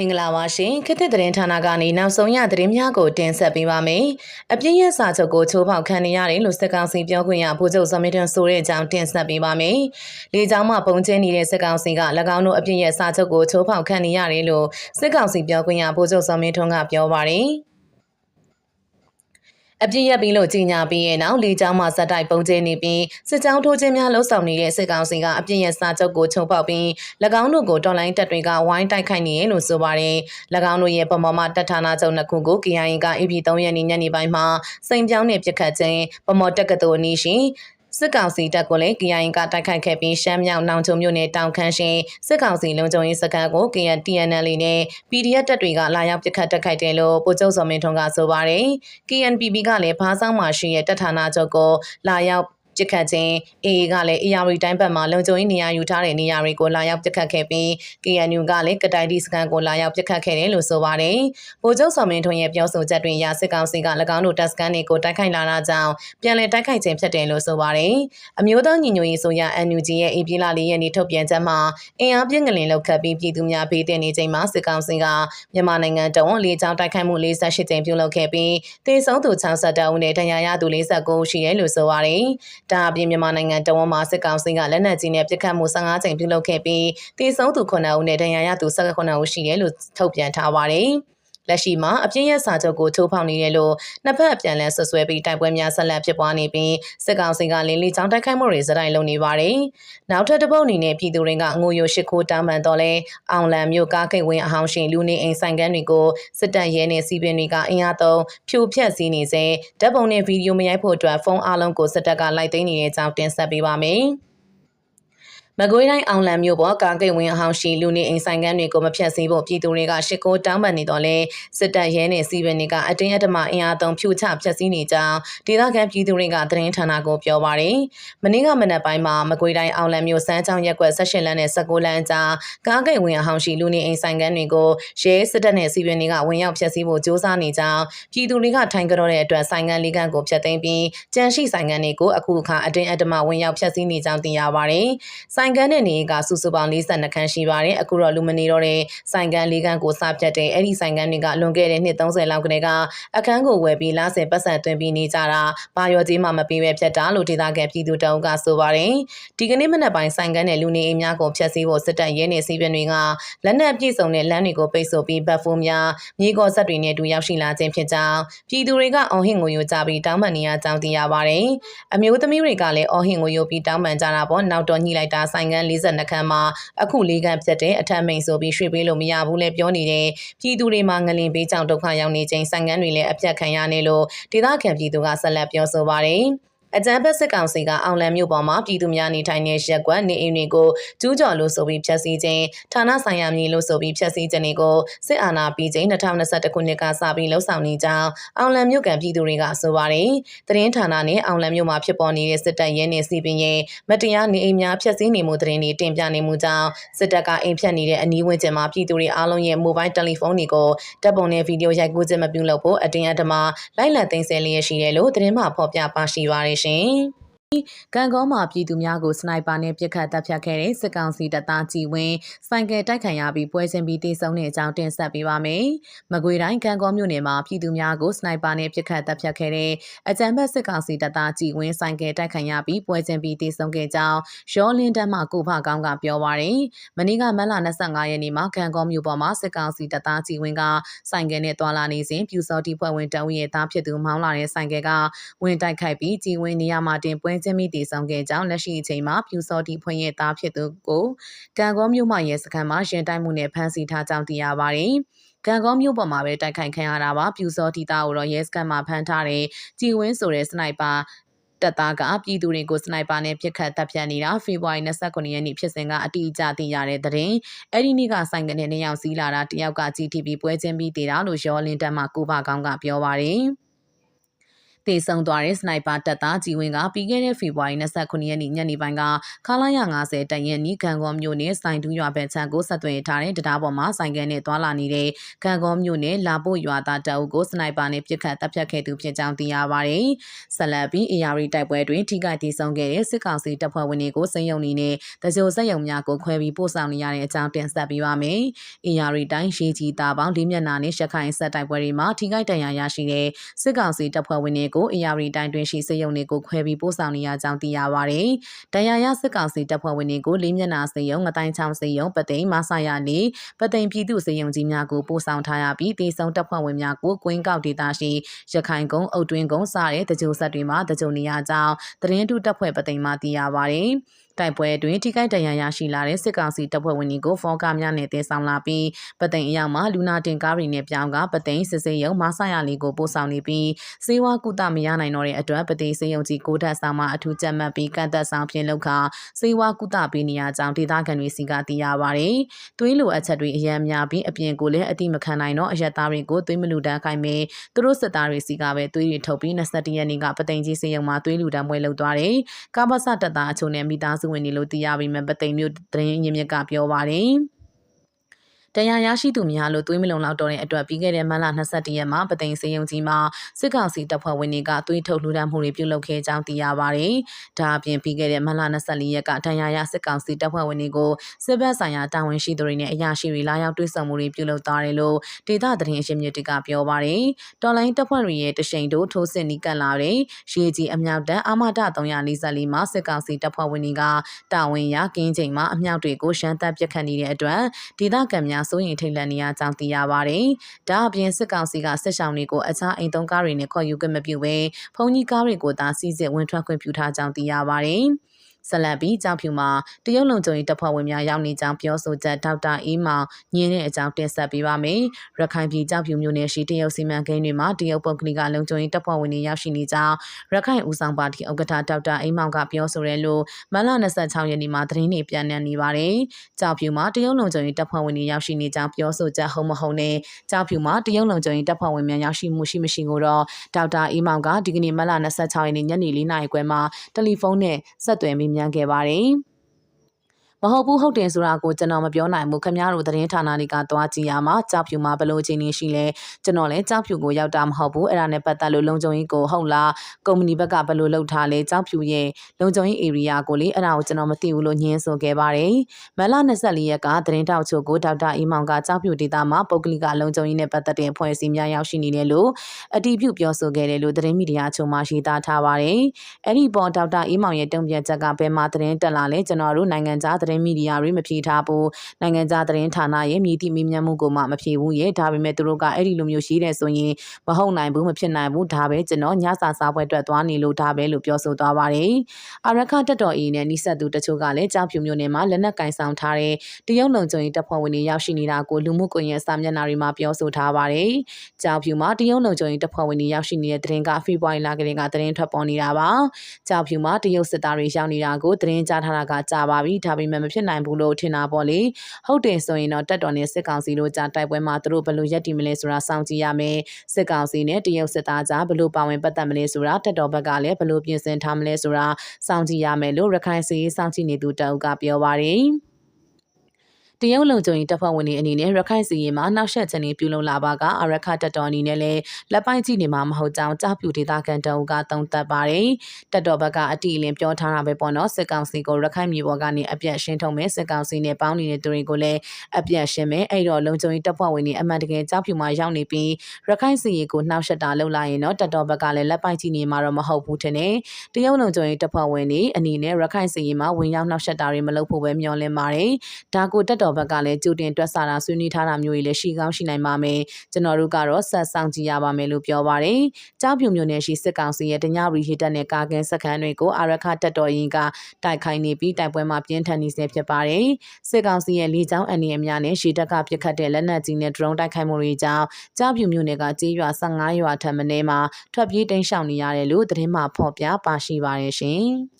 မင်္ဂလာပါရှင်ခေတ်သစ်သတင်းဌာနကနေနောက်ဆုံးရသတင်းများကိုတင်ဆက်ပေးပါမယ်။အပြည့်ရစာချုပ်ကိုချိုးဖောက်ခံနေရတယ်လို့စစ်ကောင်စီပြောခွင့်ရဗိုလ်ချုပ်ဇမင်းထွန်းဆိုတဲ့အကြောင်းတင်ဆက်ပေးပါမယ်။လေကြောင်းမှပုံကျင်းနေတဲ့စစ်ကောင်စီက၎င်းတို့အပြည့်ရစာချုပ်ကိုချိုးဖောက်ခံနေရတယ်လို့စစ်ကောင်စီပြောခွင့်ရဗိုလ်ချုပ်ဇမင်းထွန်းကပြောပါတယ်။ အပြည့်ရပြီးလို့ကြီးညာပြီးရဲ့နောက်လေကြောင်းမှဇက်တိုက်ပုံကျင်းနေပြီးစစ်ကြောင်းထိုးခြင်းများလှုပ်ဆောင်နေတဲ့စစ်ကောင်စီကအပြည့်ရစာချုပ်ကိုချုံပေါက်ပြီး၎င်းတို့ကိုတော်လိုင်းတပ်တွေကဝိုင်းတိုက်ခိုက်နေရလို့ဆိုပါတယ်။၎င်းတို့ရဲ့ပမော်မတပ်ဌာနချုပ်နှစ်ခုကို KIA က AP 3ရက်နေ့ညနေပိုင်းမှာစိန်ပြောင်းနဲ့ပြစ်ခတ်ခြင်းပမော်တက္ကသိုလ်အနီးရှိ စစ်ကောင်စီတပ်ကိုလည်း KIA ကတိုက်ခိုက်ခဲ့ပြီးရှမ်းမြောက်နောင်ချုံမြို့နယ်တောင်ခမ်းရှင်စစ်ကောင်စီလုံခြုံရေးစခန်းကို KNTNL နဲ့ PDF တပ်တွေကလာရောက်ပစ်ခတ်တိုက်ခိုက်တယ်လို့ပို့ချုပ်စော်မင်းထွန်းကဆိုပါတယ်။ KNPB ကလည်းဘားဆောင်မှာရှိတဲ့တပ်ဌာနချုပ်ကိုလာရောက် ပစ်ခတ်ခြင်း AA ကလည်းအရာရီတိုင်းဘက်မှာလုံခြုံရေးနေရာယူထားတဲ့နေရာတွေကိုလာရောက်ပစ်ခတ်ခဲ့ပြီး KNU ကလည်းကတိုင်ဒီစကန်ကိုလာရောက်ပစ်ခတ်ခဲ့တယ်လို့ဆိုပါတယ်။ဗိုလ်ချုပ်စော်မင်းထွန်းရဲ့ပြောဆိုချက်တွင်ရာစစ်ကောင်စီက၎င်းတို့တပ်စကန်တွေကိုတိုက်ခိုက်လာတာကြောင့်ပြန်လည်တိုက်ခိုက်ခြင်းဖြစ်တယ်လို့ဆိုပါတယ်။အမျိုးသားညီညွတ်ရေးဆိုရ NUG ရဲ့အေပြည်လာလေးရက်နေ့ထုတ်ပြန်ချက်မှာအင်အားပြင်းကလင်လောက်ခတ်ပြီးပြည်သူများဘေးတင်နေချိန်မှာစစ်ကောင်စီကမြန်မာနိုင်ငံတုံးလေးချောင်းတိုက်ခိုက်မှု48ကြိမ်ပြုလုပ်ခဲ့ပြီးတေဆုံးသူ60တောင်နဲ့ဒဏ်ရာရသူ49ရှိတယ်လို့ဆိုပါတယ်။ဒါအပြင်မြန်မာနိုင်ငံတဝန်မှာစစ်ကောင်စီကလက်နက်ကြီးနဲ့ပစ်ခတ်မှု15ကြိမ်ပြုလုပ်ခဲ့ပြီးတေဆုံးသူ9ဦးနဲ့ဒဏ်ရာရသူ19ဦးရှိတယ်လို့ထုတ်ပြန်ထားပါတယ်။ လက်ရှိမှာအပြင်းရစာချုပ်ကိုထိုးဖောက်နေတယ်လို့နှစ်ဖက်အပြန်လည်ဆွဆွဲပြီးတိုက်ပွဲများဆက်လက်ဖြစ်ပွားနေပြီးစစ်ကောင်စီကလင်းလီချောင်းတိုက်ခိုက်မှုတွေစတိုင်းလုပ်နေပါတယ်။နောက်ထပ်တစ်ပုတ်အနေနဲ့ပြည်သူတွေကငိုယိုရှိခိုးတောင်းပန်တော့လဲအောင်လံမျိုးကားကိတ်ဝင်းအဟောင်းရှင်လူနေအိမ်ဆိုင်ကန်းတွေကိုစစ်တပ်ရဲနဲ့စီပင်တွေကအင်အားသုံးဖြိုဖျက်စီးနေစေဓာတ်ပုံနဲ့ဗီဒီယိုမရိုက်ဖို့အတွက်ဖုန်းအားလုံးကိုစစ်တပ်ကလိုက်သိမ်းနေတဲ့အကြောင်းတင်ဆက်ပေးပါမယ်။ မကွေးတိုင်းအောင်လံမြို့ပေါ်ကာကိတ်ဝင်းအဟောင်းရှိလူနေအိမ်ဆိုင်ကန်းတွေကိုမဖျက်ဆီးဖို့ပြည်သူတွေကရှစ်ကိုတောင်းပန်နေတော့လဲစစ်တပ်ရဲနဲ့စီပင်တွေကအတင်းအဓမ္မအင်အားသုံးဖြိုချဖျက်ဆီးနေကြောင်းဒေသခံပြည်သူတွေကသတင်းဌာနကိုပြောပါတယ်။မနေ့ကမနက်ပိုင်းမှာမကွေးတိုင်းအောင်လံမြို့စမ်းချောင်းရက်ကွက်16လမ်းနဲ့19လမ်းကြားကာကိတ်ဝင်းအဟောင်းရှိလူနေအိမ်ဆိုင်ကန်းတွေကိုရဲစစ်တပ်နဲ့စီပင်တွေကဝင်ရောက်ဖျက်ဆီးဖို့ကြိုးစားနေကြောင်းပြည်သူတွေကထိုင်ကြတော့တဲ့အတွက်ဆိုင်ကန်းလေးကန်းကိုဖျက်သိမ်းပြီးကြန့်ရှိဆိုင်ကန်းတွေကိုအခုအခါအတင်းအဓမ္မဝင်ရောက်ဖျက်ဆီးနေကြောင်းသိရပါတယ်။ဆိုင်ကန်းတဲ့နေကစုစုပေါင်း42ခန်းရှိပါတယ်အခုတော့လူမနေတော့တဲ့ဆိုင်ကန်းလေးခန်းကိုစပြတ်တဲ့အဲ့ဒီဆိုင်ကန်းတွေကလွန်ခဲ့တဲ့နှစ်30လောက်ကတည်းကအခန်းကိုဝယ်ပြီးလားစင်ပတ်စံသွင်းပြီးနေကြတာဘာရောကြီးမှမပေးပဲဖြတ်တာလို့ဒေသခံပြည်သူတောင်းကဆိုပါတယ်ဒီကနေ့မနက်ပိုင်းဆိုင်ကန်းနဲ့လူနေအိမ်များကိုဖျက်ဆီးဖို့စစ်တပ်ရဲနေစီးပြန်တွေကလက်နက်ပြည့်စုံတဲ့လမ်းတွေကိုပိတ်ဆို့ပြီးဘတ်ဖိုးများမြေကောဆက်တွေနဲ့တူရောက်ရှိလာခြင်းဖြစ်ကြောင်းပြည်သူတွေကအော်ဟင်ကိုယိုကြပြီးတောင်းပန်နေရကြောင်းသိရပါတယ်အမျိုးသမီးတွေကလည်းအော်ဟင်ကိုယိုပြီးတောင်းပန်ကြတာပေါ့နောက်တော့ညှိလိုက်တာဆိုင်ကန်း42ခန်းမှာအခုလေးခန်းပြတ်တဲ့အထက်မိန်ဆိုပြီးရွှေ့ပေးလို့မရဘူးလဲပြောနေတဲ့ပြည်သူတွေမှာငလင်ပေးကြောင်ဒုက္ခရောက်နေချိန်ဆိုင်ကန်းတွေလည်းအပြတ်ခံရနေလို့ဒေသခံပြည်သူကဆက်လက်ပြောဆိုပါတယ်။ အကြမ်းဖက်စစ်ကောင်စီကအောင်လံမြို့ပေါ်မှာပြည်သူများနေထိုင်တဲ့ရက်ကွက်နေအိမ်တွေကိုကျူးကျော်လို့ဆိုပြီးဖျက်ဆီးခြင်းဌာနဆိုင်ရာမြေလို့ဆိုပြီးဖျက်ဆီးခြင်းတွေကိုစစ်အာဏာပြီးခြင်း2021ခုနှစ်ကစပြီးလှုပ်ဆောင်နေကြောင်းအောင်လံမြို့ကန်ပြည်သူတွေကဆိုပါတယ်။သတင်းဌာနနဲ့အောင်လံမြို့မှာဖြစ်ပေါ်နေတဲ့စစ်တပ်ရဲနဲ့စီပင်ရဲ့မတရားနေအိမ်များဖျက်ဆီးနေမှုသတင်းတွေတင်ပြနေမှုကြောင့်စစ်တပ်ကအိမ်ဖြတ်နေတဲ့အနီးဝန်းကျင်မှာပြည်သူတွေအားလုံးရဲ့မိုဘိုင်းတယ်လီဖုန်းတွေကိုတပ်ပုံနဲ့ဗီဒီယိုရိုက်ကူးခြင်းမပြုလုပ်ဖို့အတင်းအဓမ္မလိုက်လံသိမ်းဆည်းလျက်ရှိတယ်လို့သတင်းမှဖော်ပြပါရှိပါတယ်ရှင်။ ကံကောမှာပြည်သူများကိုစနိုက်ပါနဲ့ပစ်ခတ်တပ်ဖြတ်ခဲ့တဲ့စစ်ကောင်စီတပ်သားကြည်ဝင်းဆိုင်ကယ်တိုက်ခံရပြီးပွဲစဉ်ပြီးတေဆုံးတဲ့အကြောင်းတင်ဆက်ပေးပါမယ်။မကွေတိုင်းကံကောမြို့နယ်မှာပြည်သူများကိုစနိုက်ပါနဲ့ပစ်ခတ်တပ်ဖြတ်ခဲ့တဲ့အကြမ်းဖက်စစ်ကောင်စီတပ်သားကြည်ဝင်းဆိုင်ကယ်တိုက်ခံရပြီးပွဲစဉ်ပြီးတေဆုံးခဲ့ကြောင်းရောလင်းတန်းမှကိုဖကောင်းကပြောပါရယ်။မနေ့ကမတ်လ25ရက်နေ့မှာကံကောမြို့ပေါ်မှာစစ်ကောင်စီတပ်သားကြည်ဝင်းကဆိုင်ကယ်နဲ့တွာလာနေစဉ်ပြူစောတိဖွဲ့ဝင်တအုပ်ရဲ့သားဖြစ်သူမောင်းလာတဲ့ဆိုင်ကယ်ကဝင်တိုက်ခိုက်ပြီးကြည်ဝင်းနေရာမှာတင်ပွဲချင်းမိတည်ဆောင်ခဲ့ကြောင်းလက်ရှိအချိန်မှာပြူစောတီဖွင့်ရဲ့သားဖြစ်သူကိုကံကောမြို့မှရဲစခန်းမှာရင်တိုက်မှုနဲ့ဖမ်းဆီးထားကြောင်းသိရပါတယ်။ကံကောမြို့ပေါ်မှာပဲတိုက်ခိုက်ခံရတာပါပြူစောတီသားကိုတော့ရဲစခန်းမှာဖမ်းထားတဲ့ကြည်ဝင်းဆိုတဲ့စနိုက်ပါတပ်သားကပြည်သူတွေကိုစနိုက်ပါနဲ့ပစ်ခတ်တပ်ဖြတ်နေတာဖေဖော်ဝါရီ29ရက်နေ့ဖြစ်စဉ်ကအတိအကျသိရတဲ့သတင်းအဲ့ဒီနေ့ကဆိုင်ကနေနှစ်ယောက်စီးလာတာတယောက်က GTV ပွဲချင်းပြီးတည်တာလို့ရောလင်းတက်မှကိုပါကောင်းကပြောပါတယ်။ တတေဆုံသွားတဲ့စနိုက်ပါတပ်သားကြီးဝင်းကပြီးခဲ့တဲ့ဖေဖော်ဝါရီ29ရက်နေ့ညနေပိုင်းကခလာရ90တရင်နီခံကောမြို့နယ်စိုင်တူးရွာဘက်ခြမ်းကိုဆက်သွယ်ထားတဲ့တရားပေါ်မှာဆိုင်ကယ်နဲ့သွာလာနေတဲ့ခံကောမြို့နယ်လာဖို့ရွာသားတအုပ်ကိုစနိုက်ပါနဲ့ပစ်ခတ်တပ်ဖြတ်ခဲ့သူဖြစ်ကြောင်းသိရပါတယ်။ဆက်လက်ပြီး AR တိုက်ပွဲတွင်ထိခိုက်ဒေဆုံးခဲ့တဲ့စစ်ကောင်စီတပ်ဖွဲ့ဝင်တွေကိုစိတ်ယုံနေနဲ့တကြိုစက်ယုံများကိုခွဲပြီးပို့ဆောင်နေရတဲ့အကြောင်းတင်ဆက်ပေးပါမယ်။ AR တိုင်းရေးကြီးသားပေါင်းလေးမျက်နှာနဲ့ရှက်ခိုင်ဆက်တိုက်ပွဲတွေမှာထိခိုက်ဒဏ်ရာရရှိတဲ့စစ်ကောင်စီတပ်ဖွဲ့ဝင်တွေကို AR တိုင်းတွင်ရှိစစ်ရုံတွေကိုခွဲပြီးပို့ဆောင်နေရကြောင်းသိရပါတယ်။ဒဏ်ရာရစစ်ကောင်စီတပ်ဖွဲ့ဝင်တွေကိုလေးမျက်နှာစစ်ရုံငတိုင်းချောင်းစစ်ရုံပသိမ်မဆာရနေပသိမ်ပြည်သူစစ်ရုံကြီးများကိုပို့ဆောင်ထားရပြီးတေဆုံတပ်ဖွဲ့ဝင်များကိုကွင်းကောက်ဒေသရှိရခိုင်ကုန်းအုတ်တွင်းကုန်းစတဲ့တကြိုဆက်တွေမှာတကြိုနေရကြောင်းသတင်းတုတပ်ဖွဲ့ပသိမ်မှသိရပါတယ်။ တိုက်ပွဲအတွင်းထိခိုက်ဒဏ်ရာရရှိလာတဲ့စစ်ကောင်စီတပ်ဖွဲ့ဝင်တွေကိုဖောကားများနဲ့တင်ဆောင်လာပြီးပသိမ်အရောက်မှာလူနာတင်ကားတွေနဲ့ပြောင်းကပသိမ်စစ်စေးရုံမဆရလေးကိုပို့ဆောင်နေပြီးစေဝါကုသမရနိုင်တော့တဲ့အတွက်ပသိမ်စေယုံကြီးကိုဓာတ်ဆောင်မှာအထူးကြက်မှတ်ပြီးကန့်သက်ဆောင်ဖြင့်လောက်ခါစေဝါကုသပေးနေရကြောင်းဒေသခံတွေစီကသိရပါဗျ။သွေးလိုအပ်ချက်တွေအများများပြီးအပြင်ကိုလည်းအတိမခံနိုင်တော့အရက်သားတွေကိုသွေးမလူတန်းခိုင်းမယ်သူတို့စစ်သားတွေစီကပဲသွေးတွေထုတ်ပြီး21ရက်နေ့ကပသိမ်ကြီးစေယုံမှာသွေးလူတန်းပွဲလုပ်သွားတယ်။ကာဘဆတပ်သားအချို့နဲ့မိသားစုဝင်တွေလို့သိရပေမဲ့ပသိမ်မျိုးသတင်းရင်းမြစ်ကပြောပါတယ်။ တရားရရှိသူများလို့သွေးမလုံလောက်တော့တဲ့အတွက်ပြီးခဲ့တဲ့မတ်လ22ရက်မှာပသိမ်စေယုံကြီးမှာစစ်ကောင်စီတပ်ဖွဲ့ဝင်တွေကသွေးထုတ်လှူဒါန်းမှုတွေပြုလုပ်ခဲ့ကြောင်းသိရပါတယ်။ဒါအပြင်ပြီးခဲ့တဲ့မတ်လ24ရက်ကတရားရစစ်ကောင်စီတပ်ဖွဲ့ဝင်တွေကိုစစ်ဘက်ဆိုင်ရာတာဝန်ရှိသူတွေနဲ့အရာရှိတွေလာရောက်တွေ့ဆုံမှုတွေပြုလုပ်သွားတယ်လို့ဒေသသတင်းအရှင်မြစ်တွေကပြောပါတယ်။တော်လိုင်းတပ်ဖွဲ့တွေရဲ့တရှိန်တို့ထိုးစစ်နီးကပ်လာတဲ့ရေကြီးအမြောက်တန်းအာမဒ344မှာစစ်ကောင်စီတပ်ဖွဲ့ဝင်တွေကတာဝန်ရကင်းချိန်မှာအမြောက်တွေကိုရှမ်းတပ်ပစ်ခတ်နေတဲ့အတွက်ဒေသခံများစိုးရိမ်ထိတ်လန့်နေရကြောင်းသိရပါတယ်။ဒါအပြင်စစ်ကောင်စီကစစ်ဆောင်တွေကိုအခြားအိမ်သုံးကားတွေနဲ့ခေါ်ယူခွင့်မပြုဘဲဖုန်ကြီးကားတွေကိုသာစီးစစ်ဝင်ထွက်ခွင့်ပြုထားကြောင်းသိရပါတယ်။ ဇလန်ပီကြောင်ဖြူမှာတရုတ်လုံခြုံရေးတပ်ဖွဲ့ဝင်များရောက်နေကြောင်းပြောဆိုချက်ဒေါက်တာအေးမောင်ညင်းတဲ့အကြောင်းတင်ဆက်ပေးပါမယ်။ရခိုင်ပြည်ကြောင်ဖြူမြို့နယ်ရှိတရုတ်စီမံကိန်းတွေမှာတရုတ်ပုဂ္ဂလိကလုံခြုံရေးတပ်ဖွဲ့ဝင်တွေရောက်ရှိနေကြောင်းရခိုင်ဦးဆောင်ပါတီဥက္ကဋ္ဌဒေါက်တာအေးမောင်ကပြောဆိုရဲလို့မလ26ရက်နေ့မှာသတင်းတွေပြန်နေနေပါတယ်။ကြောင်ဖြူမှာတရုတ်လုံခြုံရေးတပ်ဖွဲ့ဝင်တွေရောက်ရှိနေကြောင်းပြောဆိုချက်ဟုတ်မဟုတ်နဲ့ကြောင်ဖြူမှာတရုတ်လုံခြုံရေးတပ်ဖွဲ့ဝင်များရောက်ရှိမှုရှိမရှိကိုတော့ဒေါက်တာအေးမောင်ကဒီကနေ့မလ26ရက်နေ့ညနေ4နာရီခွဲမှာတယ်လီဖုန်းနဲ့ဆက်သွယ်မေးမြန်းခဲ့ပါတယ်။ မဟုတ်ဘူးဟုတ်တယ်ဆိုတာကိုကျွန်တော်မပြောနိုင်ဘူးခင်ဗျားတို့သတင်းဌာနတွေကသွားကြည့်ရမှာကြောက်ဖြူမှာဘလို့ချင်းနေရှိလဲကျွန်တော်လည်းကြောက်ဖြူကိုရောက်တာမဟုတ်ဘူးအဲ့ဒါနဲ့ပတ်သက်လို့လုံခြုံရေးကိုဟုတ်လားကုမ္ပဏီဘက်ကဘလို့လုပ်ထားလဲကြောက်ဖြူရဲ့လုံခြုံရေး area ကိုလေအဲ့ဒါကိုကျွန်တော်မသိဘူးလို့ညင်းဆိုခဲ့ပါတယ်မလ24ရက်ကသတင်းတောက်ချုပ်ကိုဒေါက်တာအီမောင်ကကြောက်ဖြူဒေတာမှာပုဂ္ဂလိကလုံခြုံရေးနဲ့ပတ်သက်တဲ့အဖွဲ့အစည်းများရောက်ရှိနေတယ်လို့အတီးပြုပြောဆိုခဲ့တယ်လို့သတင်းမီဒီယာချုံမှရေးသားထားပါတယ်အဲ့ဒီပေါ်ဒေါက်တာအီမောင်ရဲ့တုံ့ပြန်ချက်ကဘယ်မှာသတင်းတက်လာလဲကျွန်တော်တို့နိုင်ငံခြားသတင်းမီဒီယာတွေမဖြေထားဘူးနိုင်ငံခြားသတင်းဌာနရဲ့မြည်တိမေးမြန်းမှုကိုမှမဖြေဘူးရဲ့ဒါပေမဲ့သူတို့ကအဲ့ဒီလိုမျိုးရှိတယ်ဆိုရင်မဟုတ်နိုင်ဘူးမဖြစ်နိုင်ဘူးဒါပဲကျွန်တော်ညစာစားပွဲအတွက်သွားနေလို့ဒါပဲလို့ပြောဆိုသွားပါတယ်အာရခတက်တော်အီနဲ့နိဆက်သူတချို့ကလည်းကြောက်ဖြူမျိုးနယ်မှာလက်နက်ကင်ဆောင်ထားတဲ့တရုတ်လုံခြုံရေးတပ်ဖွဲ့ဝင်တွေရောက်ရှိနေတာကိုလူမှုကွန်ရက်စာမျက်နှာတွေမှာပြောဆိုထားပါတယ်ကြောက်ဖြူမှာတရုတ်လုံခြုံရေးတပ်ဖွဲ့ဝင်တွေရောက်ရှိနေတဲ့သတင်းကဖေဖော်ဝါရီလကလေးကသတင်းထွက်ပေါ်နေတာပါကြောက်ဖြူမှာတရုတ်စစ်သားတွေရောက်နေတာကိုသတင်းကြားထားတာကကြာပါပြီဒါပေမဲ့မဖြစ်နိုင်ဘူးလို့ထင်တာပေါ့လေဟုတ်တယ်ဆိုရင်တော့တက်တော်နဲ့စစ်ကောင်စီတို့ကြားတိုက်ပွဲမှာသူတို့ဘယ်လိုရက်တည်မလဲဆိုတာစောင့်ကြည့်ရမယ်စစ်ကောင်စီနဲ့တရုတ်စစ်သားကြားဘယ်လိုပါဝင်ပတ်သက်မလဲဆိုတာတက်တော်ဘက်ကလည်းဘယ်လိုပြင်ဆင်ထားမလဲဆိုတာစောင့်ကြည့်ရမယ်လို့ရခိုင်စီစောင့်ကြည့်နေသူတအုပ်ကပြောပါတယ် တရုတ်လုံခြုံရေးတပ်ဖွဲ့ဝင်တွေအနေနဲ့ရခိုင်စီရင်မှာနှောက်ယှက်ခြင်းတွေပြုလုပ်လာပါကအရခတပ်တော်အနေနဲ့လည်းလက်ပိုက်ကြည့်နေမှာမဟုတ်ကြောင်းကြားပြူဒေသခံတအုပ်ကသုံးသပ်ပါတယ်။တပ်တော်ဘက်ကအတိအလင်းပြောထားတာပဲပေါ့နော်စစ်ကောင်စီကိုရခိုင်မြေပေါ်ကနေအပြတ်ရှင်းထုတ်မယ်စစ်ကောင်စီနဲ့ပေါင်းနေတဲ့သူတွေကိုလည်းအပြတ်ရှင်းမယ်အဲ့တော့လုံခြုံရေးတပ်ဖွဲ့ဝင်တွေအမှန်တကယ်ကြားပြူမှာရောက်နေပြီးရခိုင်စီရင်ကိုနှောက်ယှက်တာလုပ်လာရင်တော့တပ်တော်ဘက်ကလည်းလက်ပိုက်ကြည့်နေမှာတော့မဟုတ်ဘူးထင်တယ်။တရုတ်လုံခြုံရေးတပ်ဖွဲ့ဝင်တွေအနေနဲ့ရခိုင်စီရင်မှာဝင်ရောက်နှောက်ယှက်တာတွေမလုပ်ဖို့ပဲမျှော်လင့်ပါတယ်။ဒါကိုတပ်တော်တော်ဘက်ကလည်းကြိုတင်တွက်ဆတာဆွေးနွေးထားတာမျိုးတွေလည်းရှိကောင်းရှိနိုင်ပါမယ်ကျွန်တော်တို့ကတော့ဆက်ဆောင်ကြည့်ရပါမယ်လို့ပြောပါတယ်ကြောက်ဖြူမျိုးနယ်ရှိစစ်ကောင်စီရဲ့တညရီဟစ်တက်နဲ့ကာကင်းစခန်းတွေကိုအာရခတက်တော်ရင်ကတိုက်ခိုင်းနေပြီးတိုက်ပွဲမှာပြင်းထန်နေဆဲဖြစ်ပါတယ်စစ်ကောင်စီရဲ့လေကြောင်းအန်ဒီအများနဲ့ရှီတက်ကပစ်ခတ်တဲ့လက်နက်ကြီးနဲ့ဒရုန်းတိုက်ခိုက်မှုတွေကြောင့်ကြောက်ဖြူမျိုးနယ်ကကြေးရွာ15ရွာထပ်မင်းမှာထွက်ပြေးတိမ်းရှောင်နေရတယ်လို့သတင်းမှဖော်ပြပါရှိပါတယ်ရှင်